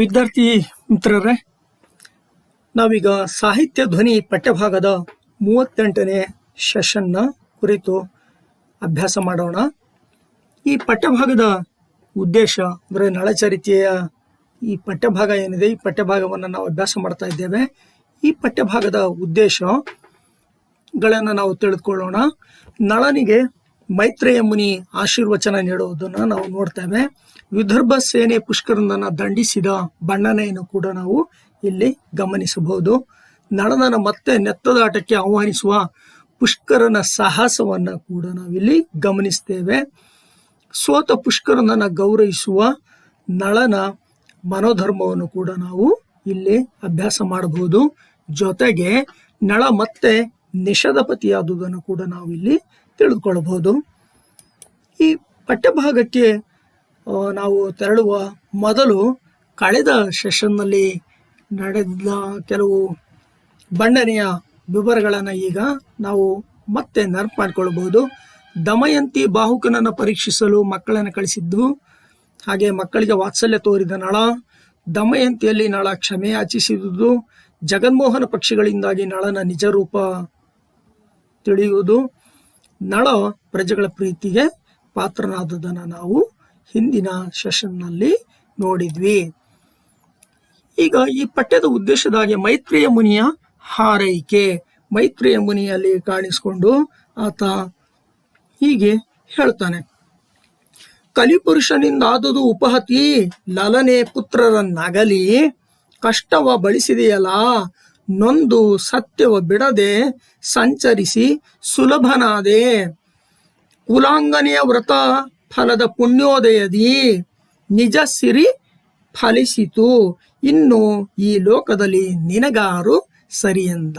ವಿದ್ಯಾರ್ಥಿ ಮಿತ್ರರೇ, ನಾವೀಗ ಸಾಹಿತ್ಯ ಧ್ವನಿ ಪಠ್ಯಭಾಗದ ಮೂವತ್ತೆಂಟನೇ ಸೆಷನ್ನ ಕುರಿತು ಅಭ್ಯಾಸ ಮಾಡೋಣ. ಈ ಪಠ್ಯಭಾಗದ ಉದ್ದೇಶ ಅಂದರೆ ನಳಚರಿತೆಯ ಈ ಪಠ್ಯಭಾಗ ಏನಿದೆ, ಈ ಪಠ್ಯಭಾಗವನ್ನು ನಾವು ಅಭ್ಯಾಸ ಮಾಡ್ತಾ ಇದ್ದೇವೆ. ಈ ಪಠ್ಯಭಾಗದ ಉದ್ದೇಶಗಳನ್ನು ನಾವು ತಿಳಿದುಕೊಳ್ಳೋಣ. ನಳನಿಗೆ ಮೈತ್ರೇಯ ಮುನಿ ಆಶೀರ್ವಚನ ನೀಡುವುದನ್ನು ನಾವು ನೋಡ್ತೇವೆ. ವಿದರ್ಭ ಸೇನೆ ಪುಷ್ಕರನನ್ನ ದಂಡಿಸಿದ ಬಣ್ಣನೆಯನ್ನು ಕೂಡ ನಾವು ಇಲ್ಲಿ ಗಮನಿಸಬಹುದು. ನಳನನ ಮತ್ತೆ ನೆತ್ತದಾಟಕ್ಕೆ ಆಹ್ವಾನಿಸುವ ಪುಷ್ಕರನ ಸಾಹಸವನ್ನ ಕೂಡ ನಾವಿಲ್ಲಿ ಗಮನಿಸ್ತೇವೆ. ಸೋತ ಪುಷ್ಕರನನ್ನ ಗೌರವಿಸುವ ನಳನ ಮನೋಧರ್ಮವನ್ನು ಕೂಡ ನಾವು ಇಲ್ಲಿ ಅಭ್ಯಾಸ ಮಾಡಬಹುದು. ಜೊತೆಗೆ ನಳ ಮತ್ತೆ ನಿಷಧಪತಿಯಾದುದನ್ನು ಕೂಡ ನಾವು ಇಲ್ಲಿ ತಿಳಿದುಕೊಳ್ಳಬಹುದು. ಈ ಪಠ್ಯಭಾಗಕ್ಕೆ ನಾವು ತೆರಳುವ ಮೊದಲು ಕಳೆದ ಸೆಷನ್ನಲ್ಲಿ ನಡೆದ ಕೆಲವು ಬಣ್ಣನೆಯ ವಿವರಗಳನ್ನು ಈಗ ನಾವು ಮತ್ತೆ ನೆನಪು ಮಾಡಿಕೊಳ್ಳಬಹುದು ದಮಯಂತಿ ಬಾಹುಕನನ್ನು ಪರೀಕ್ಷಿಸಲು ಮಕ್ಕಳನ್ನು ಕಳಿಸಿದ್ದು, ಹಾಗೆ ಮಕ್ಕಳಿಗೆ ವಾತ್ಸಲ್ಯ ತೋರಿದ ನಳ, ದಮಯಂತಿಯಲ್ಲಿ ನಳ ಕ್ಷಮೆ ಯಾಚಿಸಿದುದು, ಜಗನ್ಮೋಹನ ಪಕ್ಷಿಗಳಿಂದಾಗಿ ನಳನ ನಿಜ ರೂಪ ತಿಳಿಯುವುದು ನಳ ಪ್ರಜೆಗಳ ಪ್ರೀತಿಗೆ ಪಾತ್ರನಾದದನ್ನು ನಾವು ಹಿಂದಿನ ಸೆಷನ್ನಲ್ಲಿ ನೋಡಿದ್ವಿ. ಈಗ ಈ ಪಠ್ಯದ ಉದ್ದೇಶದಾಗಿ ಮೈತ್ರಿಯ ಮುನಿಯ ಹಾರೈಕೆ. ಮೈತ್ರಿಯ ಮುನಿಯಲ್ಲಿ ಕಾಣಿಸಿಕೊಂಡು ಆತ ಹೀಗೆ ಹೇಳ್ತಾನೆ. ಕಲಿಪುರುಷನಿಂದಾದುದು ಉಪಹತಿ ಲಲನೆ ಪುತ್ರರನ್ನಾಗಲಿ ಕಷ್ಟವ ಬಳಸಿದೆಯಲ್ಲ ನೊಂದು ಸತ್ಯವ ಬಿಡದೆ ಸಂಚರಿಸಿ ಸುಲಭನಾದೆ. ಕುಲಾಂಗನೆಯ ವ್ರತ ಫಲದ ಪುಣ್ಯೋದಯದಿ ನಿಜ ಸಿರಿ ಫಲಿಸಿತು. ಇನ್ನು ಈ ಲೋಕದಲ್ಲಿ ನಿನಗಾರು ಸರಿಯಂದ?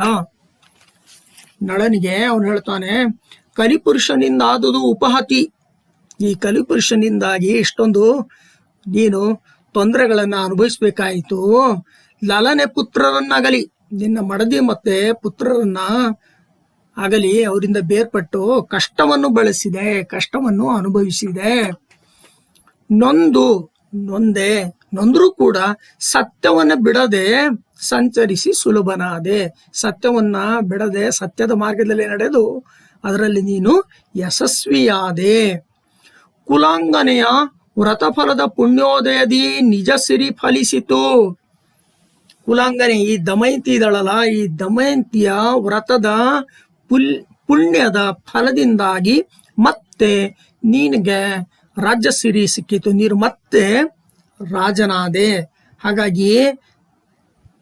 ನಳನಿಗೆ ಅವನು ಹೇಳ್ತಾನೆ, ಕಲಿಪುರುಷನಿಂದಾದುದು ಉಪಹತಿ. ಈ ಕಲಿಪುರುಷನಿಂದಾಗಿ ಇಷ್ಟೊಂದು ನೀನು ತೊಂದರೆಗಳನ್ನು ಅನುಭವಿಸಬೇಕಾಯಿತು. ಲಲನೆ ಪುತ್ರರನ್ನಾಗಲಿ. ನಿನ್ನ ಮಡದಿ ಮತ್ತೆ ಪುತ್ರರನ್ನ ಆಗಲಿ ಅವರಿಂದ ಬೇರ್ಪಟ್ಟು ಕಷ್ಟವನ್ನು ಬಳಸಿದೆ, ಕಷ್ಟವನ್ನು ಅನುಭವಿಸಿದೆ. ನೊಂದು, ನೊಂದೆ, ನೊಂದರೂ ಕೂಡ ಸತ್ಯವನ್ನ ಬಿಡದೆ ಸಂಚರಿಸಿ ಸುಲಭನಾದೆ. ಸತ್ಯವನ್ನ ಬಿಡದೆ ಸತ್ಯದ ಮಾರ್ಗದಲ್ಲಿ ನಡೆದು ಅದರಲ್ಲಿ ನೀನು ಯಶಸ್ವಿಯಾದೆ. ಕುಲಾಂಗನೆಯ ವ್ರತಫಲದ ಪುಣ್ಯೋದಯದಿ ನಿಜ ಸಿರಿ ಫಲಿಸಿತು. ಕುಲಾಂಗನೆ ಈ ದಮಯಂತಿ ಇದಳಲ್ಲ ಈ ದಮಯಂತಿಯ ವ್ರತದ ಪುಲ್, ಪುಣ್ಯದ ಫಲದಿಂದಾಗಿ ಮತ್ತೆ ನಿನಗೆ ರಾಜ್ಯ ಸಿರಿ ಸಿಕ್ಕಿತು, ನೀರು ಮತ್ತೆ ರಾಜನಾದೆ. ಹಾಗಾಗಿ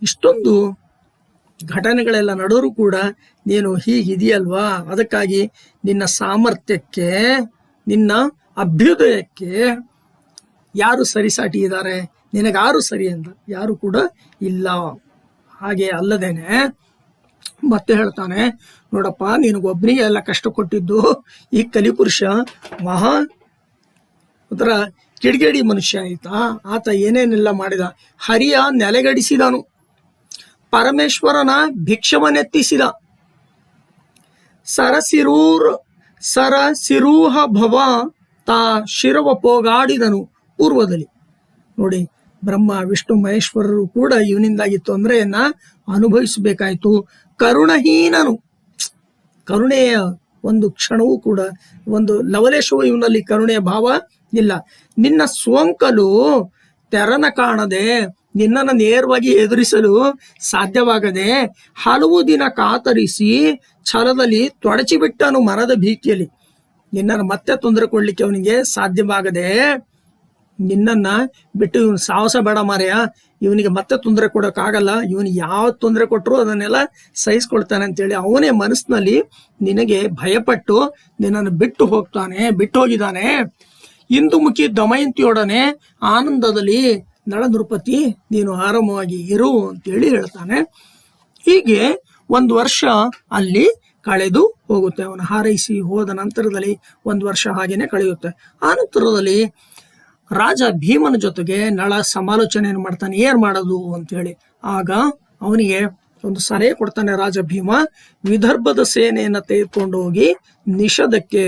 ಇಷ್ಟೊಂದು ಘಟನೆಗಳೆಲ್ಲ ನಡೆದರೂ ಕೂಡ ನೀನು ಹೀಗಿದೆಯಲ್ವಾ? ಅದಕ್ಕಾಗಿ ನಿನ್ನ ಸಾಮರ್ಥ್ಯಕ್ಕೆ, ನಿನ್ನ ಅಭ್ಯುದಯಕ್ಕೆ ಯಾರು ಸರಿಸಾಟಿ ಇದ್ದಾರೆ? ನಿನಗಾರು ಸರಿ ಅಂತ ಯಾರು ಕೂಡ ಇಲ್ಲ. ಹಾಗೆ ಅಲ್ಲದೇನೆ ಮತ್ತೆ ಹೇಳ್ತಾನೆ, ನೋಡಪ್ಪ ನಿನಗೊಬ್ಬನಿಗೆ ಎಲ್ಲ ಕಷ್ಟ ಕೊಟ್ಟಿದ್ದು ಈ ಕಲಿಪುರುಷ ಮಹಾ ಒಂಥರ ಕಿಡಿಗೇಡಿ ಮನುಷ್ಯ ಆಯ್ತಾ? ಆತ ಏನೇನೆಲ್ಲ ಮಾಡಿದ? ಹರಿಯ ನೆಲೆಗಡಿಸಿದನು. ಪರಮೇಶ್ವರನ ಭಿಕ್ಷವನ್ನೆತ್ತಿಸಿದ ಸರಸಿರೂರ್ ಸರಸಿರೂಹ ಭವ ತಾ ಶಿರವ ಪೋಗಾಡಿದನು ಪೂರ್ವದಲ್ಲಿ. ನೋಡಿ ಬ್ರಹ್ಮ, ವಿಷ್ಣು, ಮಹೇಶ್ವರರು ಕೂಡ ಇವನಿಂದಾಗಿ ತೊಂದರೆಯನ್ನ ಅನುಭವಿಸಬೇಕಾಯಿತು. ಕರುಣಹೀನನು. ಕರುಣೆಯ ಒಂದು ಕ್ಷಣವೂ ಕೂಡ, ಒಂದು ಲವಲೇಶವು ಇವನಲ್ಲಿ ಕರುಣೆಯ ಭಾವ ಇಲ್ಲ. ನಿನ್ನ ಸೋಂಕಲು ತೆರನ ಕಾಣದೆ, ನಿನ್ನನ್ನು ನೇರವಾಗಿ ಎದುರಿಸಲು ಸಾಧ್ಯವಾಗದೆ, ಹಲವು ದಿನ ಕಾತರಿಸಿ ಛಲದಲ್ಲಿ ತೊಡಚಿಬಿಟ್ಟನು ಮರದ ಭೀತಿಯಲ್ಲಿ. ನಿನ್ನನ್ನು ಮತ್ತೆ ತೊಂದರೆ ಕೊಡ್ಲಿಕ್ಕೆ ಅವನಿಗೆ ಸಾಧ್ಯವಾಗದೆ ನಿನ್ನನ್ನ ಬಿಟ್ಟು ಇವನು ಸಾಹಸ ಬೇಡ ಮಾರಯ್ಯ ಇವನಿಗೆ ಮತ್ತೆ ತೊಂದರೆ ಕೊಡೋಕ್ಕಾಗಲ್ಲ. ಇವನು ಯಾವ ತೊಂದರೆ ಕೊಟ್ಟರು ಅದನ್ನೆಲ್ಲ ಸಹಿಸ್ಕೊಳ್ತಾನೆ ಅಂತೇಳಿ ಅವನೇ ಮನಸ್ಸಿನಲ್ಲಿ ನಿನಗೆ ಭಯಪಟ್ಟು ನಿನ್ನನ್ನು ಬಿಟ್ಟು ಹೋಗ್ತಾನೆ, ಬಿಟ್ಟು ಹೋಗಿದ್ದಾನೆ. ಇಂದು ಮುಖಿ ದಮಯಂತಿಯೊಡನೆ ಆನಂದದಲ್ಲಿ ನಳನೃಪತಿ ನೀನು ಆರಾಮವಾಗಿ ಇರು ಅಂತೇಳಿ ಹೇಳ್ತಾನೆ. ಹೀಗೆ ಒಂದು ವರ್ಷ ಅಲ್ಲಿ ಕಳೆದು ಹೋಗುತ್ತೆ. ಅವನು ಹಾರೈಸಿ ಹೋದ ನಂತರದಲ್ಲಿ ಒಂದು ವರ್ಷ ಹಾಗೇನೆ ಕಳೆಯುತ್ತೆ. ಆ ನಂತರದಲ್ಲಿ ರಾಜ ಭೀಮನ ಜೊತೆಗೆ ನಳ ಸಮಾಲೋಚನೆಯನ್ನು ಮಾಡ್ತಾನೆ, ಏನ್ ಮಾಡೋದು ಅಂತೇಳಿ. ಆಗ ಅವನಿಗೆ ಒಂದು ಸಲಹೆ ಕೊಡ್ತಾನೆ ರಾಜ ಭೀಮ, ವಿದರ್ಭದ ಸೇನೆಯನ್ನ ತೆಗೆದುಕೊಂಡು ಹೋಗಿ ನಿಷದಕ್ಕೆ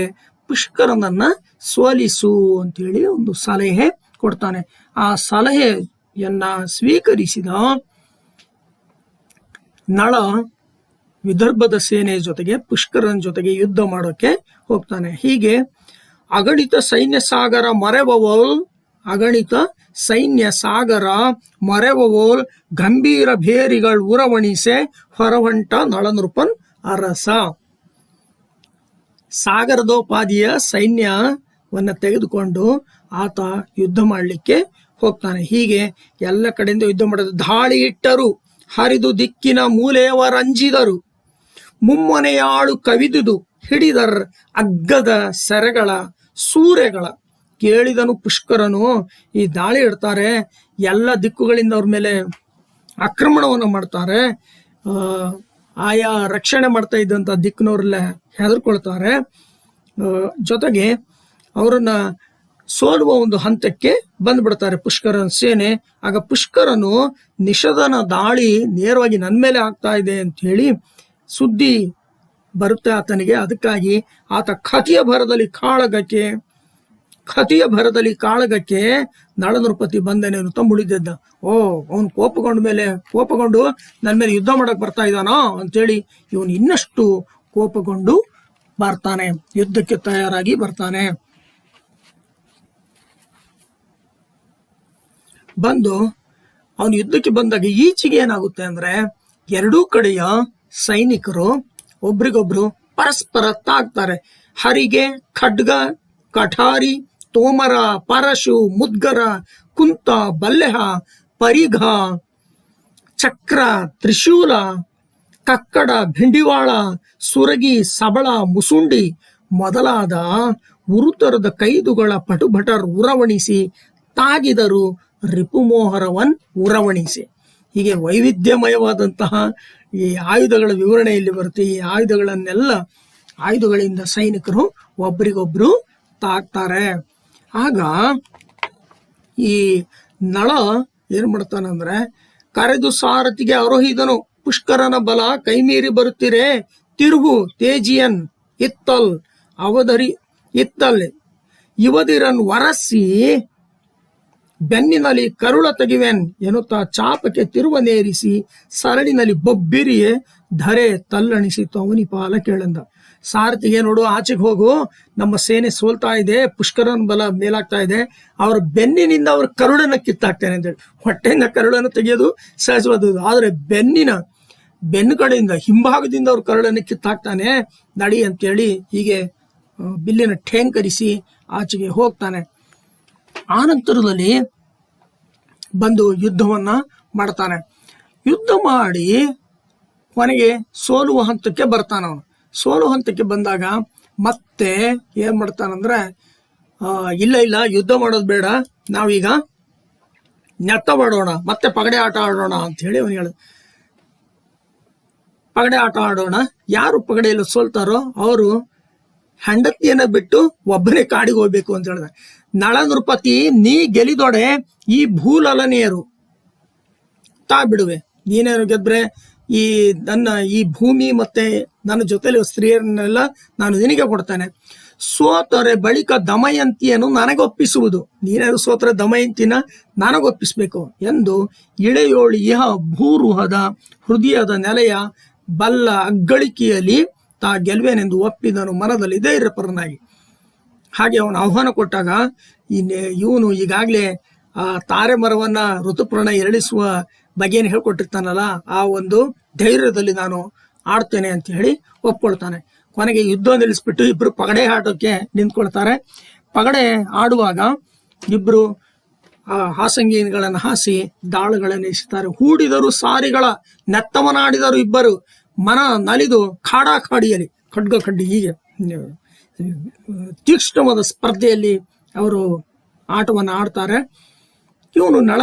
ಪುಷ್ಕರನನ್ನ ಸೋಲಿಸು ಅಂತೇಳಿ ಒಂದು ಸಲಹೆ ಕೊಡ್ತಾನೆ. ಆ ಸಲಹೆಯನ್ನ ಸ್ವೀಕರಿಸಿದ ನಳ ವಿದರ್ಭದ ಸೇನೆ ಜೊತೆಗೆ ಪುಷ್ಕರನ ಜೊತೆಗೆ ಯುದ್ಧ ಮಾಡೋಕೆ ಹೋಗ್ತಾನೆ. ಹೀಗೆ ಅಗಣಿತ ಸೈನ್ಯ ಸಾಗರ ಮರೆವವೋಲ್ ಅಗಣಿತ ಸೈನ್ಯ ಸಾಗರ ಮರೆವವೋಲ್ ಗಂಭೀರ ಭೇರಿಗಳು ಉರವಣಿಸೆ ಹೊರವಂಟ ನಳನೃಪನ್ ಅರಸ. ಸಾಗರದೋಪಾದಿಯ ಸೈನ್ಯವನ್ನ ತೆಗೆದುಕೊಂಡು ಆತ ಯುದ್ಧ ಮಾಡಲಿಕ್ಕೆ ಹೋಗ್ತಾನೆ. ಹೀಗೆ ಎಲ್ಲ ಕಡೆಯಿಂದ ಯುದ್ಧ ಮಾಡಿದ ದಾಳಿ ಇಟ್ಟರು ಹರಿದು ದಿಕ್ಕಿನ ಮೂಲೆಯವರಂಜಿದರು ಮುಮ್ಮನೆಯಾಳು ಕವಿದುದು ಹಿಡಿದರ್ ಅಗ್ಗದ ಸೆರೆಗಳ ಸೂರೆಗಳ ಕೇಳಿದನು ಪುಷ್ಕರನು, ಈ ದಾಳಿ ಇಡ್ತಾರೆ, ಎಲ್ಲ ದಿಕ್ಕುಗಳಿಂದ ಅವ್ರ ಮೇಲೆ ಆಕ್ರಮಣವನ್ನು ಮಾಡ್ತಾರೆ ಆಯಾ ರಕ್ಷಣೆ ಮಾಡ್ತಾ ಇದ್ದಂಥ ದಿಕ್ಕಿನವ್ರಲ್ಲ ಹೆದರ್ಕೊಳ್ತಾರೆ. ಜೊತೆಗೆ ಅವರನ್ನ ಸೋಲುವ ಒಂದು ಹಂತಕ್ಕೆ ಬಂದ್ಬಿಡ್ತಾರೆ ಪುಷ್ಕರನ ಸೇನೆ. ಆಗ ಪುಷ್ಕರನು, ನಿಷಧನ ದಾಳಿ ನೇರವಾಗಿ ನನ್ನ ಮೇಲೆ ಆಗ್ತಾ ಇದೆ ಅಂತ ಹೇಳಿ ಸುದ್ದಿ ಬರುತ್ತೆ ಆತನಿಗೆ. ಅದಕ್ಕಾಗಿ ಆತ ಖತಿಯ ಭರದಲ್ಲಿ ಕಾಳಗಕ್ಕೆ ಖತಿಯ ಭರದಲ್ಲಿ ಕಾಳಗಕ್ಕೆ ನಳನೃಪತಿ ಬಂದನೆ ತಂಬುಳಿದ್ದ ಓ, ಅವನು ಕೋಪಗೊಂಡ ಮೇಲೆ ಕೋಪಗೊಂಡು ನನ್ನ ಮೇಲೆ ಯುದ್ಧ ಮಾಡಕ್ ಬರ್ತಾ ಇದ್ದಾನೋ ಅಂತೇಳಿ ಇವನು ಇನ್ನಷ್ಟು ಕೋಪಗೊಂಡು ಬರ್ತಾನೆ, ಯುದ್ಧಕ್ಕೆ ತಯಾರಾಗಿ ಬರ್ತಾನೆ. ಬಂದು ಅವನು ಯುದ್ಧಕ್ಕೆ ಬಂದಾಗ ಈಚೆಗೆ ಏನಾಗುತ್ತೆ ಅಂದ್ರೆ ಎರಡೂ ಕಡೆಯ ಸೈನಿಕರು ಒಬ್ರಿಗೊಬ್ರು ಪರಸ್ಪರ ತಾಗ್ತಾರೆ. ಹರಿಗೆ, ಖಡ್ಗ, ಕಠಾರಿ ತೋಮರ, ಪರಶು, ಮುದ್ಗರ, ಕುಂತ, ಬಲ್ಲೆಹ, ಪರಿಘ, ಚಕ್ರ, ತ್ರಿಶೂಲ, ಕಕ್ಕಡ, ಭಿಂಡಿವಾಳ, ಸುರಗಿ, ಸಬಳ, ಮುಸುಂಡಿ ಮೊದಲಾದ ಉರುತರದ ಕೈದುಗಳ ಪಟುಭಟರ್ ಉರವಣಿಸಿ, ತಾಗಿದರು ರಿಪುಮೋಹರವನ್ ಉರವಣಿಸಿ. ಹೀಗೆ ವೈವಿಧ್ಯಮಯವಾದಂತಹ ಈ ಆಯುಧಗಳ ವಿವರಣೆಯಲ್ಲಿ ಬರುತ್ತೆ. ಈ ಆಯುಧಗಳನ್ನೆಲ್ಲ ಆಯುಧಗಳಿಂದ ಸೈನಿಕರು ಒಬ್ರಿಗೊಬ್ರು ತಾಕ್ತಾರೆ. ಆಗ ಈ ನಳ ಏನ್ ಮಾಡ್ತಾನಂದ್ರೆ ಕರೆದು ಸಾರಥಿಗೆ ಆರೋಹಿದನು, ಪುಷ್ಕರನ ಬಲ ಕೈಮೀರಿ ಬರುತ್ತಿರೇ, ತಿರುಗು ತೇಜಿಯನ್, ಇತ್ತಲ್ ಅವಧರಿ ಇತ್ತಲ್ ಯುವದಿರನ್ ವರಸಿ, ಬೆನ್ನಿನಲ್ಲಿ ಕರುಳ ತೆಗಿವೆನ್ ಎನ್ನುತ್ತಾ ಚಾಪಕ್ಕೆ ತಿರುವನೇರಿಸಿ ಸರಳಿನಲ್ಲಿ ಬೊಬ್ಬಿರಿಯೇ, ಧರೆ ತಲ್ಲಣಿಸಿತು ಅವನಿ ಪಾಲ ಕೇಳಂದ. ಸಾರಥಿಗೆ ನೋಡು, ಆಚೆಗೆ ಹೋಗು. ನಮ್ಮ ಸೇನೆ ಸೋಲ್ತಾ ಇದೆ, ಪುಷ್ಕರನ ಬಲ ಮೇಲಾಗ್ತಾ ಇದೆ. ಅವರ ಬೆನ್ನಿನಿಂದ ಅವ್ರ ಕರುಳನ್ನು ಕಿತ್ತಾಕ್ತೇನೆ ಅಂತೇಳಿ ಹೊಟ್ಟೆಯಿಂದ ಕರುಳನ್ನು ತೆಗೆಯೋದು ಸಹಜವಾದದ್ದು. ಆದರೆ ಬೆನ್ನಿನ ಬೆನ್ನು ಕಡೆಯಿಂದ, ಹಿಂಭಾಗದಿಂದ ಅವ್ರ ಕರುಳನ್ನು ಕಿತ್ತಾಕ್ತಾನೆ. ನಡಿ ಅಂತೇಳಿ ಹೀಗೆ ಬಿಲ್ಲಿನ ಠೇಂಕರಿಸಿ ಆಚೆಗೆ ಹೋಗ್ತಾನೆ. ಆನಂತರದಲ್ಲಿ ಬಂದು ಯುದ್ಧವನ್ನ ಮಾಡ್ತಾನೆ. ಯುದ್ಧ ಮಾಡಿ ಕೊನೆಗೆ ಸೋಲುವ ಹಂತಕ್ಕೆ ಬರ್ತಾನ ಅವನು ಸೋಲುವ ಹಂತಕ್ಕೆ ಬಂದಾಗ ಮತ್ತೆ ಏನ್ ಮಾಡ್ತಾನಂದ್ರೆ ಇಲ್ಲ ಇಲ್ಲ, ಯುದ್ಧ ಮಾಡೋದು ಬೇಡ, ನಾವೀಗ ನೆತ್ತ ಮಾಡೋಣ, ಮತ್ತೆ ಪಗಡೆ ಆಟ ಆಡೋಣ ಅಂತ ಹೇಳಿ ಅವನು ಹೇಳ ಪಗಡೆ ಆಟ ಆಡೋಣ, ಯಾರು ಪಗಡೆಯಲ್ಲಿ ಸೋಲ್ತಾರೋ ಅವರು ಹೆಂಡತಿಯನ್ನ ಬಿಟ್ಟು ಒಬ್ಬನೇ ಕಾಡಿಗೆ ಹೋಗ್ಬೇಕು ಅಂತ ಹೇಳಿದ. ನಳ ನೃಪತಿ, ನೀ ಗೆಲಿದೊಡೆ, ಈ ಭೂಲಲನೆಯರು ತಾ ಬಿಡುವೆ ನೀನೇನು ಗೆದ್ರೆ? ಈ ನನ್ನ ಈ ಭೂಮಿ ಮತ್ತೆ ನನ್ನ ಜೊತೆಲಿ ಸ್ತ್ರೀಯರನ್ನೆಲ್ಲ ನಾನು ನಿನಗೆ ಕೊಡ್ತೇನೆ. ಸೋತರೆ ಬಳಿಕ ದಮಯಂತಿಯನ್ನು ನನಗೊಪ್ಪಿಸುವುದು. ನೀನೇನು ಸೋತರೆ ದಮಯಂತಿನ ನನಗೊಪ್ಪಿಸ್ಬೇಕು ಎಂದು ಇಳೆಯೋಳಿಯ ಭೂರುಹದ ಹೃದಯದ ನೆಲೆಯ ಬಲ್ಲ ಅಗ್ಗಳಿಕೆಯಲ್ಲಿ ತಾ ಗೆಲ್ವೇನೆಂದು ಒಪ್ಪಿದನು ಮನದಲ್ಲಿ ಧೈರ್ಯಪರನಾಗಿ. ಹಾಗೆ ಅವನು ಆಹ್ವಾನ ಕೊಟ್ಟಾಗ ಇವನು ಈಗಾಗಲೇ ಆ ತಾರೆ ಮರವನ್ನ ಋತುಪ್ರಣ ಎರಳಿಸುವ ಬಗೆಯನ್ನು ಹೇಳ್ಕೊಟ್ಟಿರ್ತಾನಲ್ಲ, ಆ ಒಂದು ಧೈರ್ಯದಲ್ಲಿ ನಾನು ಆಡ್ತೇನೆ ಅಂತ ಹೇಳಿ ಒಪ್ಕೊಳ್ತಾನೆ. ಕೊನೆಗೆ ಯುದ್ಧ ನಿಲ್ಲಿಸ್ಬಿಟ್ಟು ಇಬ್ರು ಪಗಡೆ ಆಡೋಕೆ ನಿಂತ್ಕೊಳ್ತಾರೆ. ಪಗಡೆ ಆಡುವಾಗ ಇಬ್ರು ಹಾಸಂಗಿಗಳನ್ನು ಹಾಸಿ ದಾಳುಗಳನ್ನು ಇಸ್ತಾರೆ ಹೂಡಿದರು ಸಾರಿಗಳ, ನೆತ್ತವನಾಡಿದರು ಇಬ್ಬರು. ಮನ ನಲಿದು ಖಾಡಾ ಖಾಡಿಯಲ್ಲಿ ಖಡ್ಗ ಖಡ್ಡಿ ಹೀಗೆ, ತೀಕ್ಷ್ಣವಾದ ಸ್ಪರ್ಧೆಯಲ್ಲಿ ಅವರು ಆಟವನ್ನು ಆಡ್ತಾರೆ. ಇವನು ನಳ,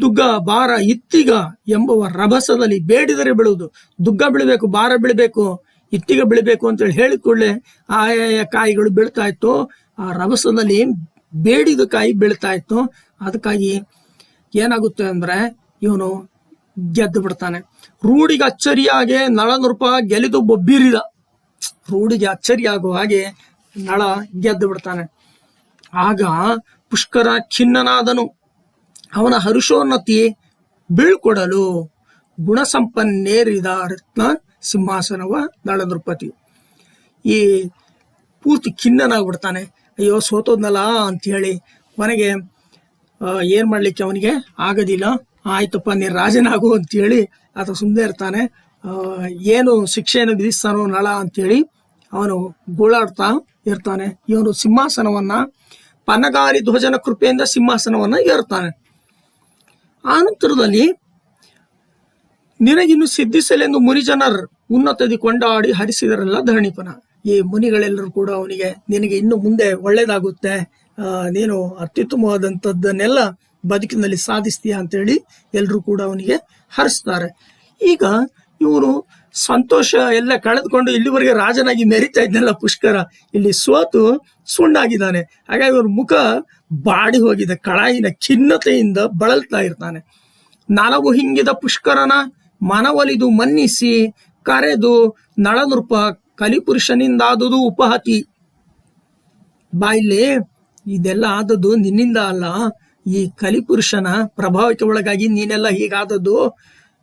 ದುಗ್ಗ ಬಾರ ಇತ್ತಿಗ ಎಂಬುವ ರಭಸದಲ್ಲಿ ಬೇಡಿದರೆ ಬೀಳುವುದು. ದುಗ್ಗ ಬೀಳಬೇಕು ಬಾರ ಬೀಳಬೇಕು, ಇತ್ತಿಗ ಬೀಳಬೇಕು ಅಂತೇಳಿ ಹೇಳಿದ ಕೂಡಲೇ ಆಯಾಯ ಕಾಯಿಗಳು ಬೀಳ್ತಾ ಇತ್ತು. ಆ ರಭಸದಲ್ಲಿ ಬೇಡಿದ ಕಾಯಿ ಬೀಳ್ತಾ ಇತ್ತು. ಅದಕ್ಕಾಗಿ ಏನಾಗುತ್ತೆ ಅಂದ್ರೆ ಇವನು ಗೆದ್ದು ಬಿಡ್ತಾನೆ. ರೂಢಿಗೆ ಅಚ್ಚರಿಯಾಗೆ ನಳನೃಪ ಗೆಲಿದು ಬೊಬ್ಬಿರಿದ. ರೂಢಿಗೆ ಅಚ್ಚರಿ ಆಗುವ ಹಾಗೆ ನಳ ಗೆದ್ದು ಬಿಡ್ತಾನೆ. ಆಗ ಪುಷ್ಕರ ಖಿನ್ನನಾದನು. ಅವನ ಹರುಷೋನ್ನತಿ ಬೀಳ್ಕೊಡಲು ಗುಣಸಂಪನ್ನೇರಿದ ರತ್ನ ಸಿಂಹಾಸನವ ನಳನೃಪತಿ ಈ ಪೂರ್ತಿ ಖಿನ್ನನಾಗ್ಬಿಡ್ತಾನೆ. ಅಯ್ಯೋ, ಸೋತೋದ್ನಲ್ಲ ಅಂಥೇಳಿ ಕೊನೆಗೆ ಏನು ಮಾಡಲಿಕ್ಕೆ ಅವನಿಗೆ? ಆಗೋದಿಲ್ಲ, ಆಯ್ತಪ್ಪ ನೀ ರಾಜನಾಗು ಅಂತೇಳಿ ಆತ ಸುಮ್ಮನೆ ಇರ್ತಾನೆ. ಏನು ಶಿಕ್ಷೆಯನ್ನು ವಿಧಿಸ್ತಾನೋ ನಳ ಅಂತೇಳಿ ಅವನು ಗೋಳಾಡ್ತಾ ಇರ್ತಾನೆ. ಇವನು ಸಿಂಹಾಸನವನ್ನ, ಪನಗಾರಿ ಧ್ವಜನ ಕೃಪೆಯಿಂದ ಸಿಂಹಾಸನವನ್ನ ಏರ್ತಾನೆ. ಆನಂತರದಲ್ಲಿ ನಿನಗಿನ್ನು ಸಿದ್ಧಿಸಲೆಂದು ಮುನಿಜನರ್ ಉನ್ನತದಿ ಕೊಂಡಾಡಿ ಹರಿಸಿದರಲ್ಲ ಧರಣಿಪನ. ಈ ಮುನಿಗಳೆಲ್ಲರೂ ಕೂಡ ಅವನಿಗೆ ನಿನಗೆ ಇನ್ನು ಮುಂದೆ ಒಳ್ಳೇದಾಗುತ್ತೆ ನೀನು ಅತ್ಯುತ್ತಮವಾದಂಥದ್ದನ್ನೆಲ್ಲ ಬದುಕಿನಲ್ಲಿ ಸಾಧಿಸ್ತೀಯ ಅಂತೇಳಿ ಎಲ್ಲರೂ ಕೂಡ ಅವನಿಗೆ ಹರಿಸ್ತಾರೆ. ಈಗ ಇವರು ಸಂತೋಷ ಎಲ್ಲ ಕಳೆದುಕೊಂಡು ಇಲ್ಲಿವರೆಗೆ ರಾಜನಾಗಿ ಮೆರಿತಾ ಇದ್ದನಲ್ಲ ಪುಷ್ಕರ. ಇಲ್ಲಿ ಸೋತು ಸುಣ್ಣಾಗಿದ್ದಾನೆ. ಹಾಗಾಗಿ ಇವ್ರ ಮುಖ ಬಾಡಿ ಹೋಗಿದ, ಕಳಾಯಿನ ಖಿನ್ನತೆಯಿಂದ ಬಳಲ್ತಾ ಇರ್ತಾನೆ. ನಲವು ಹಿಂಗಿದ ಪುಷ್ಕರನ ಮನವಲಿದು ಮನ್ನಿಸಿ, ಕರೆದು ನಳನೃಪ ಕಲಿಪುರುಷನಿಂದಾದುದು ಉಪಹತಿ. ಬಾಯಿಲಿ, ಇದೆಲ್ಲ ಆದದ್ದು ನಿನ್ನಿಂದ ಅಲ್ಲ, ಈ ಕಲಿಪುರುಷನ ಪ್ರಭಾವಕ್ಕೆ ಒಳಗಾಗಿ ನೀನೆಲ್ಲ ಹೀಗಾದದ್ದು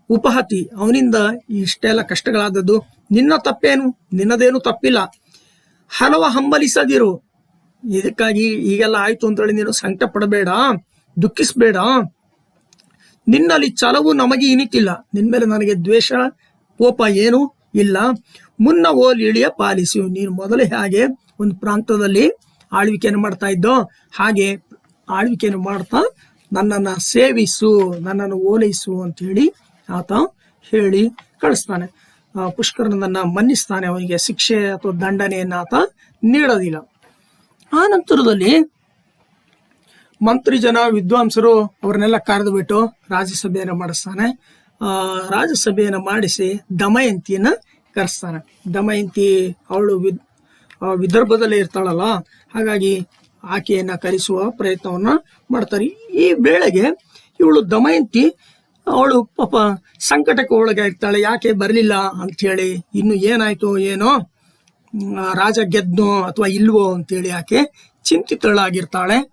ಉಪಹತಿ. ಅವನಿಂದ ಇಷ್ಟೆಲ್ಲ ಕಷ್ಟಗಳಾದದ್ದು ನಿನ್ನ ತಪ್ಪೇನು? ನಿನ್ನದೇನು ತಪ್ಪಿಲ್ಲ. ಹಲವ ಹಂಬಲಿಸದಿರು. ಇದಕ್ಕಾಗಿ ಈಗೆಲ್ಲ ಆಯ್ತು ಅಂತೇಳಿ ನೀನು ಸಂಕಟ ಪಡಬೇಡ, ದುಃಖಿಸ್ಬೇಡ. ನಿನ್ನಲ್ಲಿ ಛಲವು ನಮಗೆ ಇನಿತಿಲ್ಲ ನಿನ್ ಮೇಲೆ ನನಗೆ ದ್ವೇಷ, ಕೋಪ ಏನು ಇಲ್ಲ. ಮುನ್ನ ಓಲ್ ಇಳಿಯ ಪಾಲಿಸು. ನೀನು ಮೊದಲೇ ಹಾಗೆ ಒಂದು ಪ್ರಾಂತದಲ್ಲಿ ಆಳ್ವಿಕೆಯನ್ನು ಮಾಡ್ತಾ ಇದ್ದೋ ಹಾಗೆ ಆಳ್ವಿಕೆಯನ್ನು ಮಾಡ್ತಾ ನನ್ನನ್ನು ಸೇವಿಸು, ನನ್ನನ್ನು ಓಲೈಸು ಅಂತ ಹೇಳಿ ಆತ ಹೇಳಿ ಕಳಿಸ್ತಾನೆ. ಪುಷ್ಕರನನ್ನ ಮನ್ನಿಸ್ತಾನೆ ಅವನಿಗೆ. ಶಿಕ್ಷೆ ಅಥವಾ ದಂಡನೆಯನ್ನು ಆತ ನೀಡೋದಿಲ್ಲ. ಆ ನಂತರದಲ್ಲಿ ಮಂತ್ರಿ ಜನ, ವಿದ್ವಾಂಸರು ಅವ್ರನ್ನೆಲ್ಲ ಕರೆದು ಬಿಟ್ಟು ರಾಜ್ಯಸಭೆಯನ್ನು ಮಾಡಿಸ್ತಾನೆ. ರಾಜ್ಯಸಭೆಯನ್ನು ಮಾಡಿಸಿ ದಮಯಂತಿಯನ್ನ ಕರೆಸ್ತಾನೆ. ದಮಯಂತಿ ಅವಳು ವಿದ್ ವಿದರ್ಭದಲ್ಲೇ ಇರ್ತಾಳಲ್ಲ, ಹಾಗಾಗಿ ಆಕೆಯನ್ನ ಕರೆಸುವ ಪ್ರಯತ್ನವನ್ನ ಮಾಡ್ತಾರೆ. ಈ ವೇಳೆಗೆ ಇವಳು ದಮಯಂತಿ, ಅವಳು ಪಾಪ ಸಂಕಟಕ್ಕೆ ಒಳಗಾಗ್ತಾಳೆ, ಯಾಕೆ ಬರಲಿಲ್ಲ ಅಂಥೇಳಿ, ಇನ್ನು ಏನಾಯಿತು, ಏನೋ ರಾಜ ಗೆದ್ನೋ ಅಥವಾ ಇಲ್ವೋ ಅಂತೇಳಿ ಆಕೆ ಚಿಂತಿತಳಾಗಿರ್ತಾಳೆ.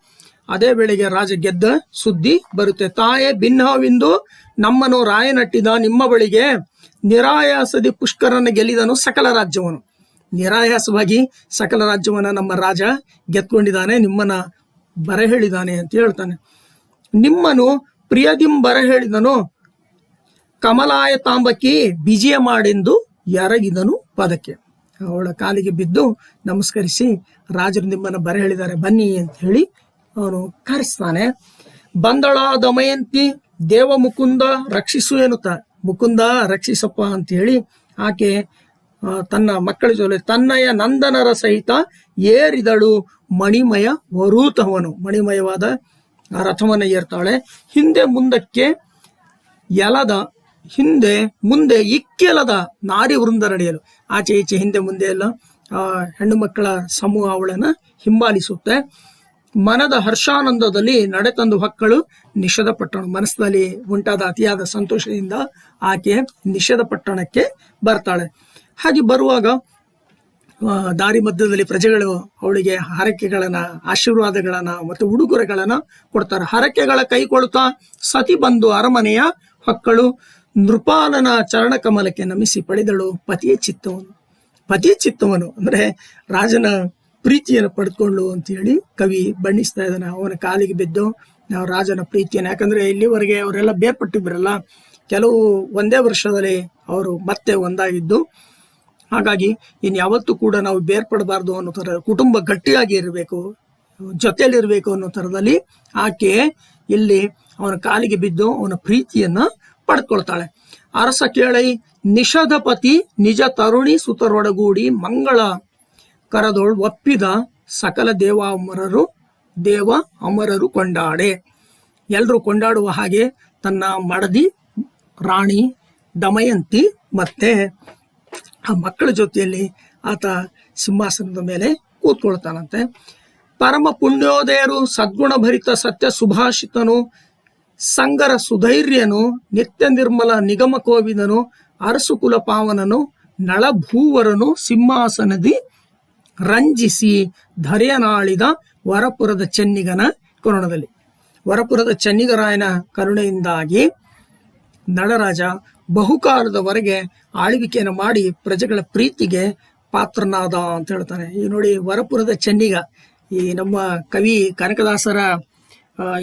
ಅದೇ ವೇಳೆಗೆ ರಾಜ ಗೆದ್ದ ಸುದ್ದಿ ಬರುತ್ತೆ. ತಾಯೇ ಭಿನ್ನವಿಂದು ನಮ್ಮನು ರಾಯನಟ್ಟಿದ ನಿಮ್ಮ ಬಳಿಗೆ ನಿರಾಯಾಸದಿ ಪುಷ್ಕರನ ಗೆಲ್ಲಿದನು ಸಕಲ ರಾಜ್ಯವನು. ನಿರಾಯಾಸವಾಗಿ ಸಕಲ ರಾಜ್ಯವನ್ನ ನಮ್ಮ ರಾಜ ಗೆದ್ಕೊಂಡಿದ್ದಾನೆ ನಿಮ್ಮನ ಬರ ಹೇಳಿದಾನೆ ಅಂತ ಹೇಳ್ತಾನೆ. ನಿಮ್ಮನು ಪ್ರಿಯದಿಂ ಬರ ಹೇಳಿದನು ಕಮಲಾಯ ತಾಂಬಕಿ ಬಿಜಿಯ ಮಾಡೆಂದು ಎರಗಿದನು ಪದಕ್ಕೆ. ಅವಳ ಕಾಲಿಗೆ ಬಿದ್ದು ನಮಸ್ಕರಿಸಿ, ರಾಜರು ನಿಮ್ಮನ್ನ ಬರ ಹೇಳಿದ್ದಾರೆ ಬನ್ನಿ ಅಂತ ಹೇಳಿ ಅವನು ಕರೆಸ್ತಾನೆ. ಬಂದಳ ದಮಯಂತಿ ದೇವ ಮುಕುಂದ ರಕ್ಷಿಸು ಎನ್ನುತ್ತ. ಮುಕುಂದ ರಕ್ಷಿಸಪ್ಪ ಅಂತ ಹೇಳಿ ಆಕೆ ತನ್ನ ಮಕ್ಕಳ ಜೊತೆ ತನ್ನಯ ನಂದನರ ಸಹಿತ ಏರಿದಳು. ಮಣಿಮಯ ವರೂತವನು. ಮಣಿಮಯವಾದ ರಥವನ್ನ ಏರ್ತಾಳೆ. ಹಿಂದೆ ಮುಂದಕ್ಕೆ ಎಲದ ಹಿಂದೆ ಮುಂದೆ ಇಕ್ಕೆಲದ ನಾರಿ ವೃಂದ ನಡೆಯಲು. ಆಚೆ ಈಚೆ ಹಿಂದೆ ಮುಂದೆ ಎಲ್ಲ ಹೆಣ್ಣು ಮಕ್ಕಳ ಸಮೂಹ ಅವಳನ್ನ ಹಿಂಬಾಲಿಸುತ್ತೆ. ಮನದ ಹರ್ಷಾನಂದದಲ್ಲಿ ನಡೆತಂದು ಹಕ್ಕಳು ನಿಷೇಧ ಪಟ್ಟಣ. ಮನಸ್ಸಿನಲ್ಲಿ ಉಂಟಾದ ಅತಿಯಾದ ಸಂತೋಷದಿಂದ ಆಕೆ ನಿಷೇಧ ಪಟ್ಟಣಕ್ಕೆ ಬರ್ತಾಳೆ. ಹಾಗೆ ಬರುವಾಗ ದಾರಿ ಮಧ್ಯದಲ್ಲಿ ಪ್ರಜೆಗಳು ಅವಳಿಗೆ ಹರಕೆಗಳನ್ನ, ಆಶೀರ್ವಾದಗಳನ್ನ ಮತ್ತು ಉಡುಗೊರೆಗಳನ್ನ ಕೊಡ್ತಾರೆ. ಹರಕೆಗಳ ಕೈಕೊಳ್ತಾ ಸತಿ ಬಂದು ಅರಮನೆಯ ಹೊಕ್ಕಳು ನೃಪಾಲನ ಚರಣಕಮಲಕ್ಕೆ ನಮಿಸಿ ಪಡೆದಳು ಪತಿಯ ಚಿತ್ತವನು. ಪತಿಯ ಚಿತ್ತವನು ಅಂದ್ರೆ ರಾಜನ ಪ್ರೀತಿಯನ್ನು ಅಂತ ಹೇಳಿ ಕವಿ ಬಣ್ಣಿಸ್ತಾ ಇದ್ದಾನೆ. ಅವನ ಕಾಲಿಗೆ ಬಿದ್ದು ನಾವು ರಾಜನ ಪ್ರೀತಿಯನ್ನು. ಯಾಕಂದ್ರೆ ಇಲ್ಲಿವರೆಗೆ ಅವರೆಲ್ಲ ಬೇರ್ಪಟ್ಟಿದ್ರಲ್ಲ ಕೆಲವು ಒಂದೇ ವರ್ಷದಲ್ಲಿ ಅವರು ಮತ್ತೆ ಒಂದಾಗಿದ್ದು. ಹಾಗಾಗಿ ಇನ್ ಯಾವತ್ತೂ ಕೂಡ ನಾವು ಬೇರ್ಪಡಬಾರ್ದು ಅನ್ನೋ ತರ ಕುಟುಂಬ ಗಟ್ಟಿಯಾಗಿ ಇರಬೇಕು, ಜೊತೆಯಲ್ಲಿರ್ಬೇಕು ಅನ್ನೋ ಥರದಲ್ಲಿ ಆಕೆ ಇಲ್ಲಿ ಅವನ ಕಾಲಿಗೆ ಬಿದ್ದು ಅವನ ಪ್ರೀತಿಯನ್ನ ಪಡೆದುಕೊಳ್ತಾಳೆ ಅರಸ ಕೇಳೈ ನಿಷಧಪತಿ ನಿಜ ತರುಣಿ ಸುತರೊಡಗೂಡಿ ಮಂಗಳ ಕರದೊಳ್ ಒಪ್ಪಿದ ಸಕಲ ದೇವ ಅಮರರು ದೇವ ಅಮರರು ಕೊಂಡಾಡೆ. ಎಲ್ಲರೂ ಕೊಂಡಾಡುವ ಹಾಗೆ ತನ್ನ ಮಡದಿ, ರಾಣಿ ದಮಯಂತಿ ಮತ್ತೆ ಆ ಮಕ್ಕಳ ಜೊತೆಯಲ್ಲಿ ಆತ ಸಿಂಹಾಸನದ ಮೇಲೆ ಕೂತ್ಕೊಳ್ತಾನಂತೆ. ಪರಮ ಪುಣ್ಯೋದಯರು ಸದ್ಗುಣ ಭರಿತ ಸತ್ಯ ಸುಭಾಷಿತನು ಸಂಗರ ಸುಧೈರ್ಯನು, ನಿತ್ಯ ನಿರ್ಮಲ ನಿಗಮ ಕೋವಿದನು ಅರಸು ಕುಲ ಪಾವನನು ನಳಭೂವರನು ಸಿಂಹಾಸನದಿ ರಂಜಿಸಿ ಧರೆಯನಾಳಿದ ವರಪುರದ ಚೆನ್ನಿಗನ ಕೊರಣದಲ್ಲಿ ವರಪುರದ ಚೆನ್ನಿಗರಾಯನ ಕರುಣೆಯಿಂದಾಗಿ ನಳರಾಜ ಬಹುಕಾಲದವರೆಗೆ ಆಳ್ವಿಕೆಯನ್ನು ಮಾಡಿ ಪ್ರಜೆಗಳ ಪ್ರೀತಿಗೆ ಪಾತ್ರನಾದ ಅಂತ ಹೇಳ್ತಾನೆ. ಈ ನೋಡಿ ವರಪುರದ ಚೆನ್ನಿಗ. ಈ ನಮ್ಮ ಕವಿ ಕನಕದಾಸರ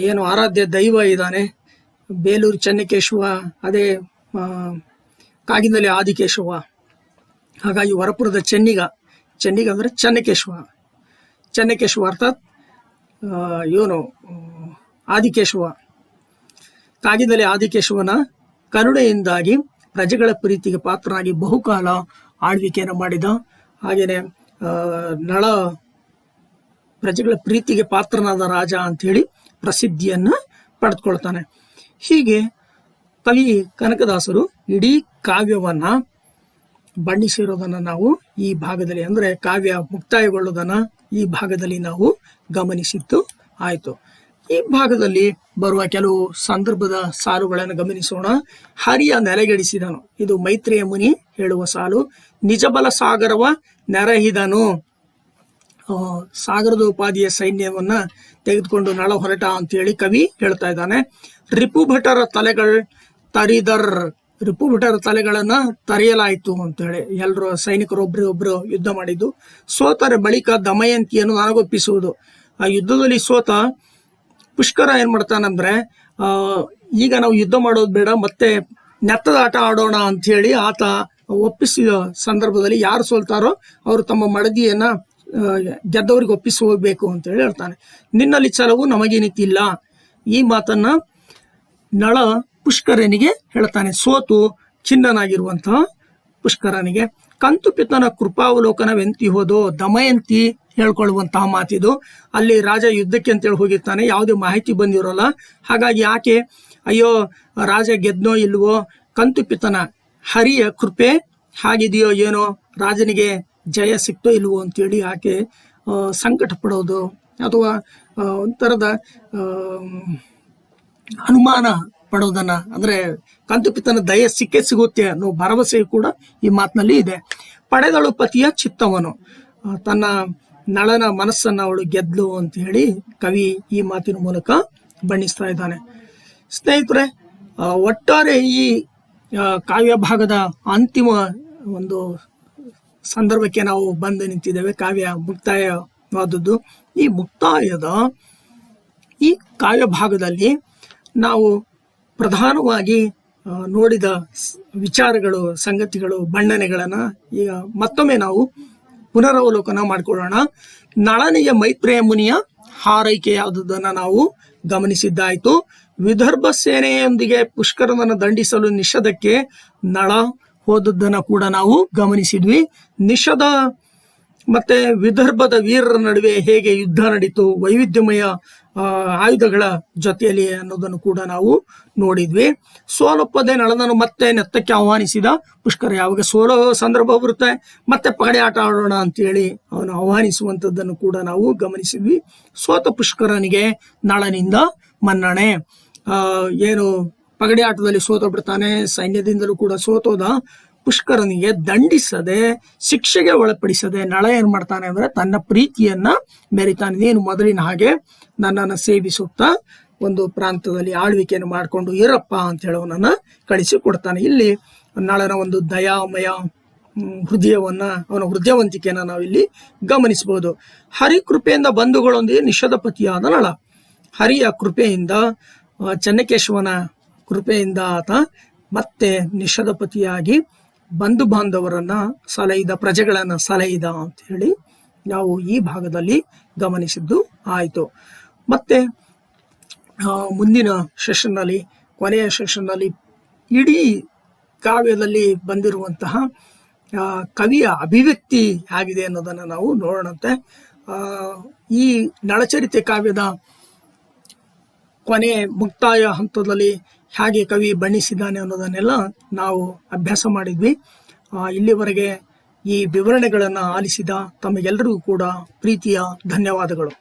ಏನು ಆರಾಧ್ಯ ದೈವ ಇದ್ದಾನೆ. ಬೇಲೂರು ಚೆನ್ನಕೇಶವ, ಅದೇ ಕಾಗಿನಲ್ಲಿ ಆದಿಕೇಶವ. ಹಾಗಾಗಿ ವರಪುರದ ಚೆನ್ನಿಗ ಚೆನ್ನಿಗ ಅಂದರೆ ಚೆನ್ನಕೇಶವ. ಚೆನ್ನಕೇಶವ ಅರ್ಥಾತ್ ಇವನು ಆದಿಕೇಶವ. ಕಾಗಿನಲ್ಲಿ ಆದಿಕೇಶವನ ಕರುಣೆಯಿಂದಾಗಿ ಪ್ರಜೆಗಳ ಪ್ರೀತಿಗೆ ಪಾತ್ರನಾಗಿ ಬಹುಕಾಲ ಆಳ್ವಿಕೆಯನ್ನು ಮಾಡಿದ. ಹಾಗೆಯೇ ನಳ ಪ್ರಜೆಗಳ ಪ್ರೀತಿಗೆ ಪಾತ್ರನಾದ ರಾಜ ಅಂತೇಳಿ ಪ್ರಸಿದ್ಧಿಯನ್ನ ಪಡೆದುಕೊಳ್ತಾನೆ. ಹೀಗೆ ಕವಿ ಕನಕದಾಸರು ಇಡೀ ಕಾವ್ಯವನ್ನ ಬಣ್ಣಿಸಿರೋದನ್ನ ನಾವು ಈ ಭಾಗದಲ್ಲಿ, ಅಂದ್ರೆ ಕಾವ್ಯ ಮುಕ್ತಾಯಗೊಳ್ಳೋದನ್ನು ಈ ಭಾಗದಲ್ಲಿ ನಾವು ಗಮನಿಸಿದ್ದು ಆಯಿತು. ಈ ಭಾಗದಲ್ಲಿ ಬರುವ ಕೆಲವು ಸಂದರ್ಭದ ಸಾಲುಗಳನ್ನು ಗಮನಿಸೋಣ. ಹರಿಯ ನೆಲೆಗೆಡಿಸಿದನು. ಇದು ಮೈತ್ರಿಯ ಮುನಿ ಹೇಳುವ ಸಾಲು. ನಿಜಬಲ ಸಾಗರವ ನೆರಹಿದನು. ಸಾಗರದ ಉಪಾಧಿಯ ಸೈನ್ಯವನ್ನ ತೆಗೆದುಕೊಂಡು ನಳ ಹೊರಟ ಅಂತೇಳಿ ಕವಿ ಹೇಳ್ತಾ ಇದ್ದಾನೆ. ರಿಪುಭಟರ ತಲೆಗಳು ತರಿದರ್ ರಿಪುಭಟರ ತಲೆಗಳನ್ನ ತರೆಯಲಾಯಿತು ಅಂತೇಳಿ ಎಲ್ಲರೂ ಸೈನಿಕರು ಒಬ್ರು ಒಬ್ರು ಯುದ್ಧ ಮಾಡಿದ್ದು. ಸೋತರ ಬಳಿಕ ದಮಯಂತಿಯನ್ನು ನನಗೊಪ್ಪಿಸುವುದು ಆ ಯುದ್ಧದಲ್ಲಿ ಸೋತ ಪುಷ್ಕರ ಏನ್ ಮಾಡ್ತಾನಂದ್ರೆ ಈಗ ನಾವು ಯುದ್ಧ ಮಾಡೋದು ಬೇಡ, ಮತ್ತೆ ನೆತ್ತದ ಆಟ ಆಡೋಣ ಅಂತ ಹೇಳಿ ಆತ ಒಪ್ಪಿಸಿದ ಸಂದರ್ಭದಲ್ಲಿ ಯಾರು ಸೋಲ್ತಾರೋ ಅವರು ತಮ್ಮ ಮಡದಿಯನ್ನ ಗೆದ್ದವರಿಗೆ ಒಪ್ಪಿಸಿ ಹೋಗ್ಬೇಕು ಅಂತ ಹೇಳಿ ಹೇಳ್ತಾನೆ. ನಿನ್ನಲ್ಲಿ ಛಲವು ನಮಗೇನಿತ್ತಿಲ್ಲ. ಈ ಮಾತನ್ನ ನಳ ಪುಷ್ಕರನಿಗೆ ಹೇಳ್ತಾನೆ. ಸೋತು ಚಿನ್ನನಾಗಿರುವಂತಹ ಪುಷ್ಕರನಿಗೆ, ಕಂತು ಪಿತನ ಕೃಪಾವಲೋಕನವೆಂತಿ ಹೋದೋ ದಮಯಂತಿ? ಹೇಳ್ಕೊಳ್ಳುವಂತಹ ಮಾತಿದು. ಅಲ್ಲಿ ರಾಜ ಯುದ್ಧಕ್ಕೆ ಅಂತೇಳಿ ಹೋಗಿರ್ತಾನೆ. ಯಾವುದೇ ಮಾಹಿತಿ ಬಂದಿರೋಲ್ಲ. ಹಾಗಾಗಿ ಆಕೆ ಅಯ್ಯೋ, ರಾಜ ಗೆದ್ನೋ ಇಲ್ವೋ? ಕಂತು ಪಿತನ ಹರಿಯ ಕೃಪೆ ಹಾಗಿದೆಯೋ ಏನೋ? ರಾಜನಿಗೆ ಜಯ ಸಿಕ್ತೋ ಇಲ್ವೋ ಅಂತೇಳಿ ಆಕೆ ಸಂಕಟ ಪಡೋದು ಅಥವಾ ಒಂಥರದ ಅನುಮಾನ ಪಡೋದನ್ನ, ಅಂದ್ರೆ ಕಂತುಪಿತನ ದಯ ಸಿಕ್ಕೇ ಸಿಗುತ್ತೆ ಅನ್ನೋ ಭರವಸೆ ಕೂಡ ಈ ಮಾತಿನಲ್ಲಿ ಇದೆ. ಪಡೆದಳು ಪತಿಯ ಚಿತ್ತವನು. ತನ್ನ ನಳನ ಮನಸ್ಸನ್ನ ಅವಳು ಗೆದ್ಲು ಅಂತ ಹೇಳಿ ಕವಿ ಈ ಮಾತಿನ ಮೂಲಕ ಬಣ್ಣಿಸ್ತಾ ಇದ್ದಾನೆ. ಸ್ನೇಹಿತರೆ ಒಟ್ಟಾರೆ ಈ ಕಾವ್ಯ ಭಾಗದ ಅಂತಿಮ ಒಂದು ಸಂದರ್ಭಕ್ಕೆ ನಾವು ಬಂದು ನಿಂತಿದ್ದೇವೆ. ಕಾವ್ಯ ಮುಕ್ತಾಯವಾದದ್ದು. ಈ ಮುಕ್ತಾಯದ ಈ ಕಾವ್ಯ ಭಾಗದಲ್ಲಿ ನಾವು ಪ್ರಧಾನವಾಗಿ ನೋಡಿದ ವಿಚಾರಗಳು, ಸಂಗತಿಗಳು, ಬಣ್ಣನೆಗಳನ್ನು ಈಗ ಮತ್ತೊಮ್ಮೆ ನಾವು ಪುನರಾವಲೋಕನ ಮಾಡಿಕೊಳ್ಳೋಣ. ನಳನಿಗೆ ಮೈತ್ರೇಯ ಮುನಿಯ ಹಾರೈಕೆಯಾದುದನ್ನು ನಾವು ಗಮನಿಸಿದ್ದಾಯಿತು. ವಿದರ್ಭ ಸೇನೆಯೊಂದಿಗೆ ಪುಷ್ಕರನನ್ನು ದಂಡಿಸಲು ನಿಷದಕ್ಕೆ ನಳ ಹೋದದ್ದನ್ನು ಕೂಡ ನಾವು ಗಮನಿಸಿದ್ವಿ. ನಿಷದ ಮತ್ತೆ ವಿದರ್ಭದ ವೀರರ ನಡುವೆ ಹೇಗೆ ಯುದ್ಧ ನಡೀತು, ವೈವಿಧ್ಯಮಯ ಆಯುಧಗಳ ಜೊತೆಯಲ್ಲಿ ಅನ್ನೋದನ್ನು ಕೂಡ ನಾವು ನೋಡಿದ್ವಿ. ಸೋಲೊಪ್ಪದೆ ನಳನನ್ನು ಮತ್ತೆ ನೆತ್ತಕ್ಕೆ ಆಹ್ವಾನಿಸಿದ ಪುಷ್ಕರ ಯಾವಾಗ ಸೋಲೋ ಸಂದರ್ಭ ಬರುತ್ತೆ, ಮತ್ತೆ ಪಗಡೆ ಆಟ ಆಡೋಣ ಅಂತೇಳಿ ಅವನು ಆಹ್ವಾನಿಸುವಂಥದ್ದನ್ನು ಕೂಡ ನಾವು ಗಮನಿಸಿದ್ವಿ. ಸೋತ ಪುಷ್ಕರನಿಗೆ ನಳನಿಂದ ಮನ್ನಣೆ. ಏನು ಪಗಡೆ ಆಟದಲ್ಲಿ ಸೋತ ಬಿಡ್ತಾನೆ, ಸೈನ್ಯದಿಂದಲೂ ಕೂಡ ಸೋತೋದ. ಪುಷ್ಕರನಿಗೆ ದಂಡಿಸದೆ, ಶಿಕ್ಷೆಗೆ ಒಳಪಡಿಸದೆ ನಳ ಏನ್ ಮಾಡ್ತಾನೆ ಅಂದ್ರೆ ತನ್ನ ಪ್ರೀತಿಯನ್ನ ಮೆರಿತಾನೆ. ನೀನು ಮೊದಲಿನ ಹಾಗೆ ನನ್ನನ್ನು ಸೇವಿಸುತ್ತಾ ಒಂದು ಪ್ರಾಂತದಲ್ಲಿ ಆಳ್ವಿಕೆಯನ್ನು ಮಾಡಿಕೊಂಡು ಇರಪ್ಪ ಅಂತ ಹೇಳೋನನ್ನ ಕಳಿಸಿ ಕೊಡ್ತಾನೆ. ಇಲ್ಲಿ ನಳನ ಒಂದು ದಯಾಮಯ ಹೃದಯವನ್ನ, ಅವನ ಹೃದಯವಂತಿಕೆಯನ್ನ ನಾವು ಇಲ್ಲಿ ಗಮನಿಸಬಹುದು. ಹರಿ ಕೃಪೆಯಿಂದ ಬಂಧುಗಳೊಂದಿಗೆ ನಿಷದಪತಿಯಾದ ನಳ. ಹರಿಯ ಕೃಪೆಯಿಂದ ಚೆನ್ನಕೇಶವನ ಕೃಪೆಯಿಂದ ಆತ ಮತ್ತೆ ನಿಷಧಪತಿಯಾಗಿ ಬಂಧು ಬಾಂಧವರನ್ನ ಸಲಹಿದ, ಪ್ರಜೆಗಳನ್ನ ಸಲಹಿದ ಅಂತ ಹೇಳಿ ನಾವು ಈ ಭಾಗದಲ್ಲಿ ಗಮನಿಸಿದ್ದು ಆಯಿತು. ಮತ್ತೆ ಮುಂದಿನ ಸೆಷನ್ನಲ್ಲಿ, ಕೊನೆಯ ಸೆಷನ್ನಲ್ಲಿ ಇಡೀ ಕಾವ್ಯದಲ್ಲಿ ಬಂದಿರುವಂತಹ ಕವಿಯ ಅಭಿವ್ಯಕ್ತಿ ಆಗಿದೆ ಅನ್ನೋದನ್ನು ನಾವು ನೋಡೋಣಂತೆ. ಈ ನಳಚರಿತೆ ಕಾವ್ಯದ ಕೊನೆ ಮುಕ್ತಾಯ ಹಂತದಲ್ಲಿ ಹೇಗೆ ಕವಿ ಬಣ್ಣಿಸಿದ್ದಾನೆ ಅನ್ನೋದನ್ನೆಲ್ಲ ನಾವು ಅಭ್ಯಾಸ ಮಾಡಿದ್ವಿ. ಇಲ್ಲಿವರೆಗೆ ಈ ವಿವರಣೆಗಳನ್ನು ಆಲಿಸಿದ ತಮಗೆಲ್ಲರಿಗೂ ಕೂಡ ಪ್ರೀತಿಯ ಧನ್ಯವಾದಗಳು.